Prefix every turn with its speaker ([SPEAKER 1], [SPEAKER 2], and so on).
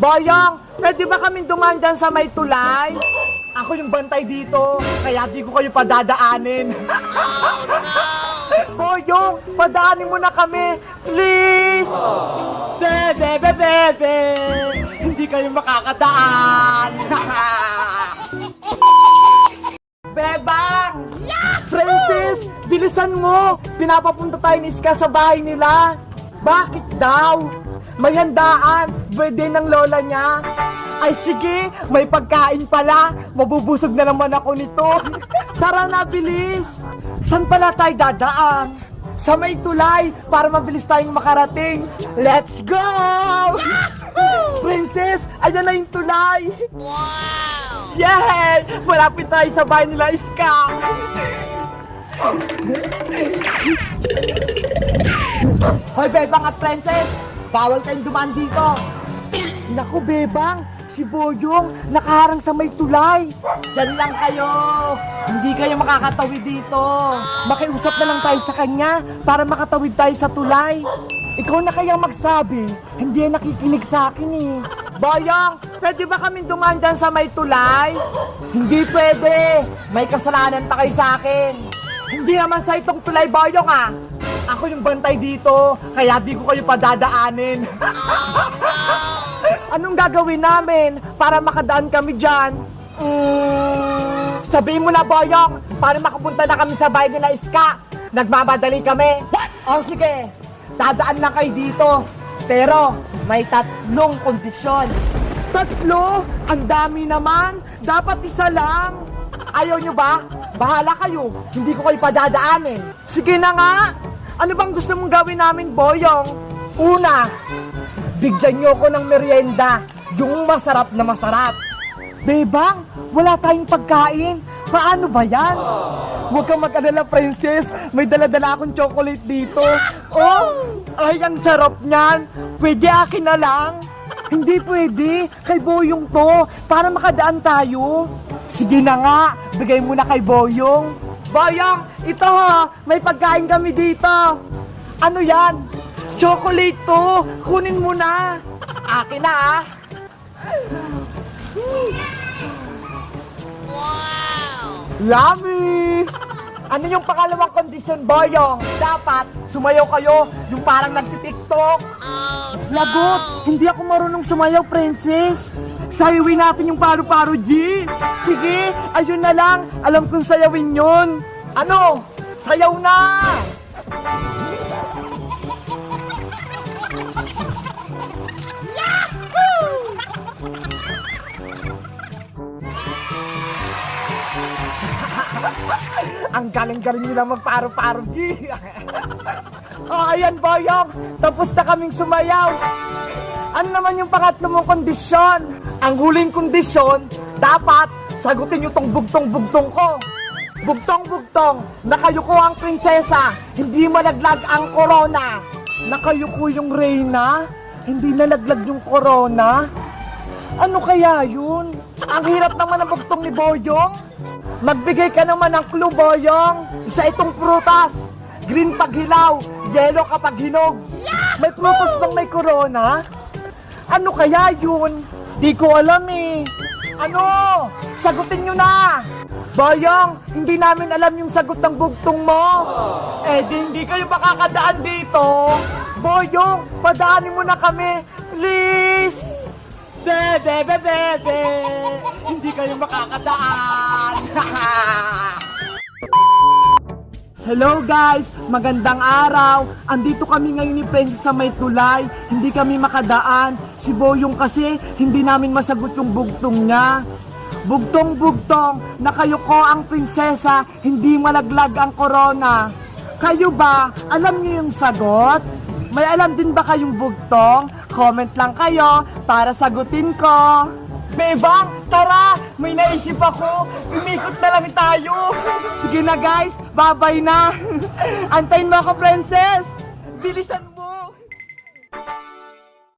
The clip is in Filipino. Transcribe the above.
[SPEAKER 1] Boyong, pwede ba kami dumaan dyan sa may tulay? Ako yung bantay dito, kaya di ko kayo padadaanin. Boyong, padaanin mo na kami, please! Bebe, bebe, bebe! Hindi kayo makakadaan! Bebang! Francis, bilisan mo! Pinapapunta tayo ni Iska sa bahay nila. Bakit daw? May handaan, birthday ng lola niya. Ay sige, may pagkain pala. Mabubusog na naman ako nito. Tara na, bilis! Saan pala tayo dadaan? Sa may tulay para mabilis tayong makarating. Let's go! Princess, ayan na yung tulay. Wow! Yay! Malapit tayo sa bahay nila Iska. Hoy, Bebang at Princess! Bawal kayong dumaan dito! Naku, Bebang! Si Boyong nakaharang sa may tulay! Diyan lang kayo! Hindi kayo makakatawid dito! Makiusap na lang tayo sa kanya para makatawid tayo sa tulay! Ikaw na kaya magsabi, hindi yan nakikinig sa akin eh. Boyong, pwede ba kami dumaan dyan sa may tulay? Hindi pwede! May kasalanan pa kayo sa akin! Hindi naman sa itong tulay, Boyong ah! Ako yung bantay dito, kaya di ko kayo padadaanin. Anong gagawin namin para makadaan kami dyan? Mm, sabihin mo na, Boyong, para makapunta na kami sa bahay nila Iska. Nagmamadali kami. O sige, dadaan lang kayo dito. Pero may tatlong kondisyon. Tatlo? Ang dami naman. Dapat isa lang. Ayaw nyo ba? Bahala kayo. Hindi ko kayo padadaanin. Sige na nga. Ano bang gusto mong gawin namin, Boyong? Una, bigyan nyo ko ng merienda. Yung masarap na masarap. Bebang, wala tayong pagkain. Paano ba yan? Huwag kang mag-alala, princess. May dala-dala akong chocolate dito. Oh, ay, ang sarap niyan. Pwede akin na lang. Hindi pwede. Kay Boyong to. Para makadaan tayo. Sige na nga. Bigay mo na kay Boyong. Boyong, ito ha. May pagkain kami dito. Ano yan? Chocolate to. Kunin mo na. Akin na ah. Yummy! Ano yung pangalawang condition, Boyong? Dapat sumayaw kayo yung parang nagtitiktok. Lagot! Hindi ako marunong sumayaw, princess. Sayawin natin yung paru-paro, G. Sige, ayun na lang. Alam kong sayawin yun. Ano? Sayaw na! Ang galing-galing nila magparo-paro, G. oh, ayan, Boyong. Tapos na kaming sumayaw. Ano naman yung pangatlo mong kondisyon? Ang huling kondisyon, dapat sagutin nyo tong bugtong-bugtong ko. Bugtong-bugtong, nakayuko ang prinsesa, hindi malaglag ang korona. Nakayuko yung reyna, hindi nalaglag yung korona. Ano kaya yun? Ang hirap naman ng bugtong ni Boyong. Magbigay ka naman ng clue, Boyong. Isa itong prutas. Green pag hilaw, yellow kapag hinog. May prutas bang may corona? Ano kaya yun? Di ko alam eh. Ano? Sagutin nyo na! Boyong, hindi namin alam yung sagot ng bugtong mo. Eh di hindi kayo makakadaan dito. Boyong, padaanin mo na kami. Please! Bebe, bebe, bebe! Hindi kayo makakadaan! Hello guys! Magandang araw! Andito kami ngayon ni Princess sa may tulay. Hindi kami makadaan. Si Boyong kasi hindi namin masagot yung bugtong niya. Bugtong-bugtong, nakayuko ang prinsesa, hindi malaglag ang korona. Kayo ba, alam niyo yung sagot? May alam din ba kayong bugtong? Comment lang kayo para sagutin ko. Bebang, tara! May naisip ako. Umikot na lang tayo. Sige na guys, babay na. Antayin mo ako, princess. Bilisan mo.